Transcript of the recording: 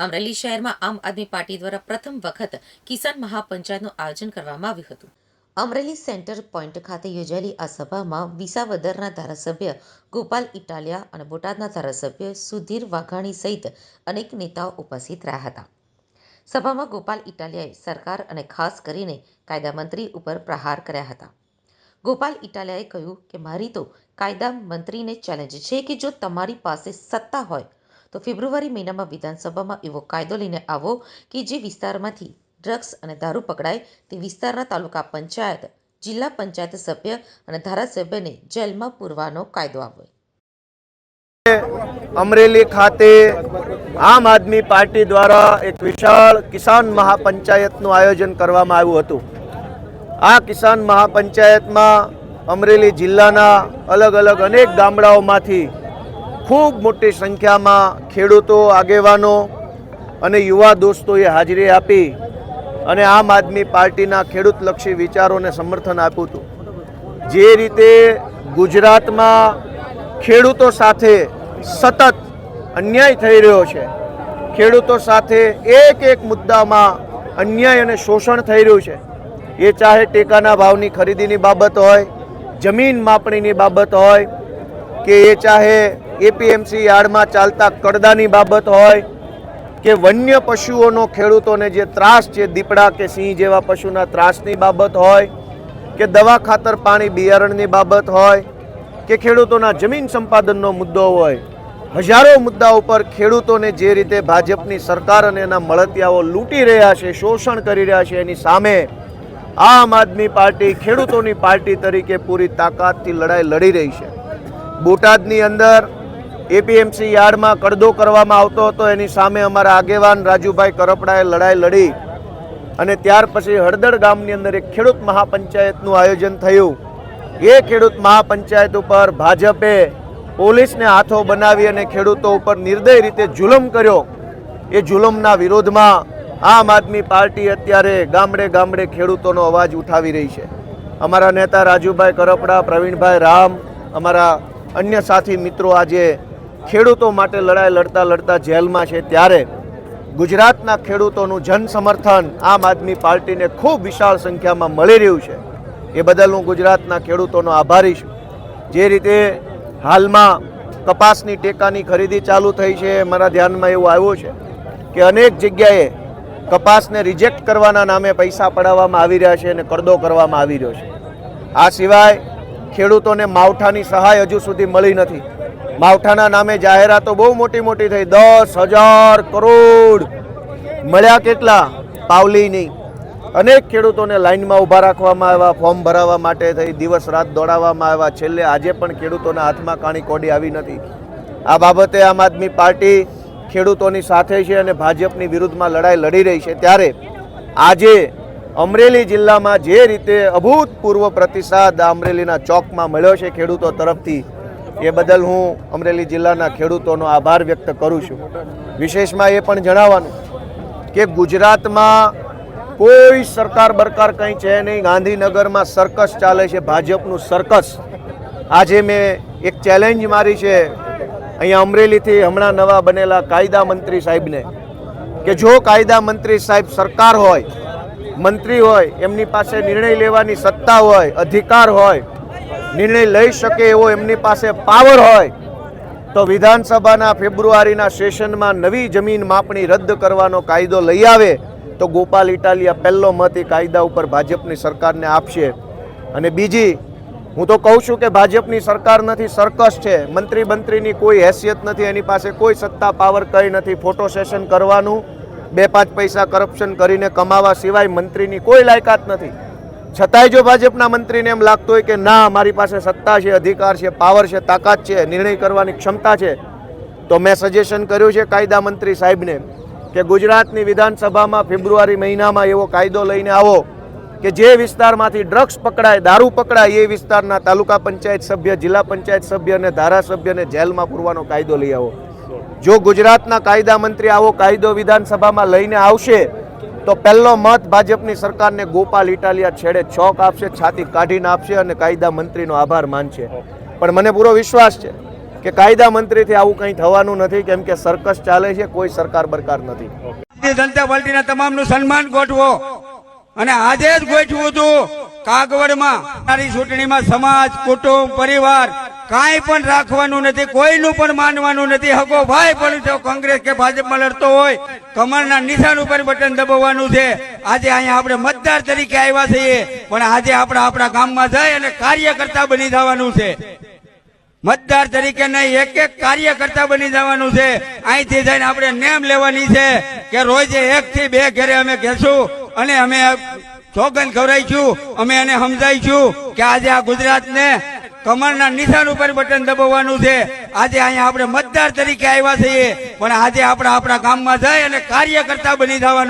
અમરેલી શહેરમાં આમ આદમી પાર્ટી દ્વારા પ્રથમ વખત કિસાન મહાપંચાયતનું આયોજન કરવામાં આવ્યું હતું. અમરેલી સેન્ટર પોઈન્ટ ખાતે યોજાયેલી આ સભામાં વિસાવદરના ધારાસભ્ય ગોપાલ ઇટાલિયા અને બોટાદના ધારાસભ્ય સુધીર વાઘાણી સહિત અનેક નેતાઓ ઉપસ્થિત રહ્યા હતા. સભામાં ગોપાલ ઇટાલિયાએ સરકાર અને ખાસ કરીને કાયદા મંત્રી ઉપર પ્રહાર કર્યા હતા. ગોપાલ ઇટાલિયાએ કહ્યું કે, મારી તો કાયદા મંત્રીને ચેલેન્જ છે કે જો તમારી પાસે સત્તા હોય તો ફેબ્રુઆરી મહિનામાં વિધાનસભામાં એવો કાયદો લઈને આવો કે જે વિસ્તારમાંથી ડ્રગ્સ અને દારૂ પકડાય તે વિસ્તારના તાલુકા પંચાયત, જિલ્લા પંચાયત સભ્ય અને ધારાસભ્યને જેલમાં પૂરવાનો કાયદો આવે અમરેલી ખાતે આમ આદમી પાર્ટી દ્વારા એક વિશાળ કિસાન મહાપંચાયતનું આયોજન કરવામાં આવ્યું હતું. આ કિસાન મહાપંચાયતમાં અમરેલી જિલ્લાના અલગ અલગ અનેક ગામડાઓમાંથી ખૂબ મોટી સંખ્યામાં ખેડૂતો, આગેવાનો અને યુવા દોસ્તોએ હાજરી આપી અને આમ આદમી પાર્ટીના ખેડૂતલક્ષી વિચારોને સમર્થન આપ્યું હતું. જે રીતે ગુજરાતમાં ખેડૂતો સાથે સતત અન્યાય થઈ રહ્યો છે, ખેડૂતો સાથે એક એક મુદ્દામાં અન્યાય અને શોષણ થઈ રહ્યું છે, એ ચાહે ટેકાના ભાવની ખરીદીની બાબત હોય, જમીન માપણીની બાબત હોય કે એ ચાહે એપીએમસી યાર્ડમાં ચાલતા કડદાની બાબત હોય કે વન્ય પશુઓનો ખેડૂતોને જે ત્રાસ છે, દીપડા કે સિંહ જેવા પશુના ત્રાસની બાબત હોય, કે દવા ખાતર પાણી બિયારણની બાબત હોય, કે ખેડૂતોના જમીન સંપાદનનો મુદ્દો હોય, હજારો મુદ્દા ઉપર ખેડૂતોને જે રીતે ભાજપની સરકાર અને એના મળતિયાઓ લૂંટી રહ્યા છે, શોષણ કરી રહ્યા છે, એની સામે આમ આદમી પાર્ટી ખેડૂતોની પાર્ટી તરીકે પૂરી તાકાતથી લડાઈ લડી રહી છે. બોટાદની અંદર એપીએમસી યાર્ડમાં કડદો કરવામાં આવતો હતો. એની સામે અમારા આગેવાન રાજુભાઈ કરપડાએ લડાઈ લડી અને ત્યાર પછી હળદર ગામની અંદર એક ખેડૂત મહાપંચાયતનું આયોજન થયું. એ ખેડૂત મહાપંચાયત ઉપર ભાજપે પોલીસને હાથો બનાવી અને ખેડૂતો ઉપર નિર્દય રીતે જુલમ કર્યો. એ જુલમના વિરોધમાં આમ આદમી પાર્ટી અત્યારે ગામડે ગામડે ખેડૂતોનો અવાજ ઉઠાવી રહી છે. અમારા નેતા રાજુભાઈ કરપડા, પ્રવીણભાઈ રામ, અમારા અન્ય સાથી મિત્રો આજે ખેડૂતો માટે લડાઈ લડતા લડતા જેલમાં છે ત્યારે ગુજરાતના ખેડૂતોનું જન સમર્થન આમ આદમી પાર્ટીને ખૂબ વિશાળ સંખ્યામાં મળી રહ્યું છે. એ બદલ હું ગુજરાતના ખેડૂતોનો આભારી છું. જે રીતે હાલમાં કપાસની ટેકાની ખરીદી ચાલુ થઈ છે મારા ધ્યાનમાં એવું આવ્યું છે કે અનેક જગ્યાએ કપાસને રિજેક્ટ કરવાના નામે પૈસા પડાવવામાં આવી રહ્યા છે અને કરદો કરવામાં આવી રહ્યો છે. આ સિવાય ખેડૂતોને માવઠાની સહાય હજુ સુધી મળી નથી. માવઠાના નામે જાહેરાતો બહુ મોટી મોટી થઈ. દસ હજાર કરોડ મળ્યા કેટલા? પાવલી નહીં અનેક ખેડૂતોને લાઈનમાં ઊભા રાખવામાં આવ્યા, ફોર્મ ભરાવવા માટે થઈ, દિવસ રાત દોડાવવામાં આવ્યા. છેલ્લે આજે પણ ખેડૂતોના હાથમાં કાણી કોડી આવી નથી. આ બાબતે આમ આદમી પાર્ટી ખેડૂતોની સાથે છે અને ભાજપની વિરુદ્ધમાં લડાઈ લડી રહી છે. ત્યારે આજે અમરેલી જિલ્લામાં જે રીતે અભૂતપૂર્વ પ્રતિસાદ અમરેલીના ચોકમાં મળ્યો છે ખેડૂતો તરફથી એ બદલ હું અમરેલી જિલ્લાના ખેડૂતોનો આભાર વ્યક્ત કરું છું. વિશેષમાં એ પણ જણાવવાનું કે ગુજરાતમાં કોઈ સરકાર બરકાર કંઈ છે નહીં. ગાંધીનગરમાં સર્કસ ચાલે છે, ભાજપનું સર્કસ. આજે મેં એક ચેલેન્જ મારી છે અહીંયા અમરેલીથી હમણાં નવા બનેલા કાયદા મંત્રી સાહેબને કે જો કાયદા મંત્રી સાહેબ સરકાર હોય, મંત્રી હોય, એમની પાસે નિર્ણય લેવાની સત્તા હોય, અધિકાર હોય નિર્ણય લઈ શકે એવો એમની પાસે પાવર હોય, તો વિધાનસભાના ફેબ્રુઆરીના સેશનમાં નવી જમીન માપણી રદ કરવાનો કાયદો લઈ આવે, તો ગોપાલ ઇટાલિયા પહેલો મત એ કાયદા ઉપર ભાજપની સરકારને આપશે. અને બીજી, હું તો કહું છું કે ભાજપની સરકાર નથી, સર્કસ છે. મંત્રી મંત્રીની કોઈ હેસિયત નથી, એની પાસે કોઈ સત્તા પાવર કંઈ નથી. ફોટો સેશન કરવાનું, બે પાંચ પૈસા કરપ્શન કરીને કમાવા સિવાય મંત્રીની કોઈ લાયકાત નથી. છતાંય જો ભાજપના મંત્રીને એમ લાગતું હોય કે ના, મારી પાસે સત્તા છે, અધિકાર છે, પાવર છે, તાકાત છે, નિર્ણય કરવાની ક્ષમતા છે, તો મેં સજેશન કર્યું છે કાયદા મંત્રી સાહેબને કે ગુજરાતની વિધાનસભામાં ફેબ્રુઆરી મહિનામાં એવો કાયદો લઈને આવો કે જે વિસ્તારમાંથી ડ્રગ્સ પકડાય, દારૂ પકડાય, એ વિસ્તારના તાલુકા પંચાયત સભ્ય, જિલ્લા પંચાયત સભ્ય અને ધારાસભ્યને જેલમાં પૂરવાનો કાયદો લઈ આવો. જો ગુજરાતના કાયદા મંત્રી આવો કાયદો વિધાનસભામાં લઈને આવશે તો પહેલો મત ભાજપની સરકારને ગોપાલ ઇટાલિયા છેડે છોક આપશે, છાતી કાઢીને આપશે અને કાયદા મંત્રીનો આભાર માનશે. પણ મને પૂરો વિશ્વાસ છે કે કાયદા મંત્રીથી આવું કંઈ થવાનું નથી, કેમ કે સર્કસ ચાલે છે, કોઈ સરકાર બરકાર નથી. ભારતીય જનતા પાર્ટીના તમામનું સન્માન ગોઠવો અને આજે જ ગોઠવું હતું કાગવડમાં. ચૂંટણીમાં સમાજ, કુટુંબ, પરિવાર કાંઈ પણ રાખવાનું નથી, કોઈનું પણ માનવાનું નથી. હકો ભાઈ પણ જો કોંગ્રેસ કે ભાજપમાં લડતો હોય કમરના નિશાન ઉપર બટન દબાવવાનું છે. આજે અહીંયા આપણે મતદાર તરીકે આવ્યા છીએ, પણ આજે આપણે આપણા ગામમાં જઈ અને કાર્યકર્તા બની જવાનું છે. મતદાર તરીકે નહીં, એક એક કાર્યકર્તા બની જવાનું છે. અહીંથી જઈને આપણે નેમ લેવાની છે કે રોજે એક થી બે ઘરે અમે ઘેરશું અને અમે જોગન ખવડાવીશું, અમે એને સમજાવીશું કે આજે આ ગુજરાતને કમરના નિશાન ઉપર બટન દબાવવાનું છે. આજે અહીંયા આપણે મતદાર તરીકે આવ્યા છીએ. પણ આજે આપણે આપણા ગામમાં જઈ અને કાર્યકર્તા બની જવાનું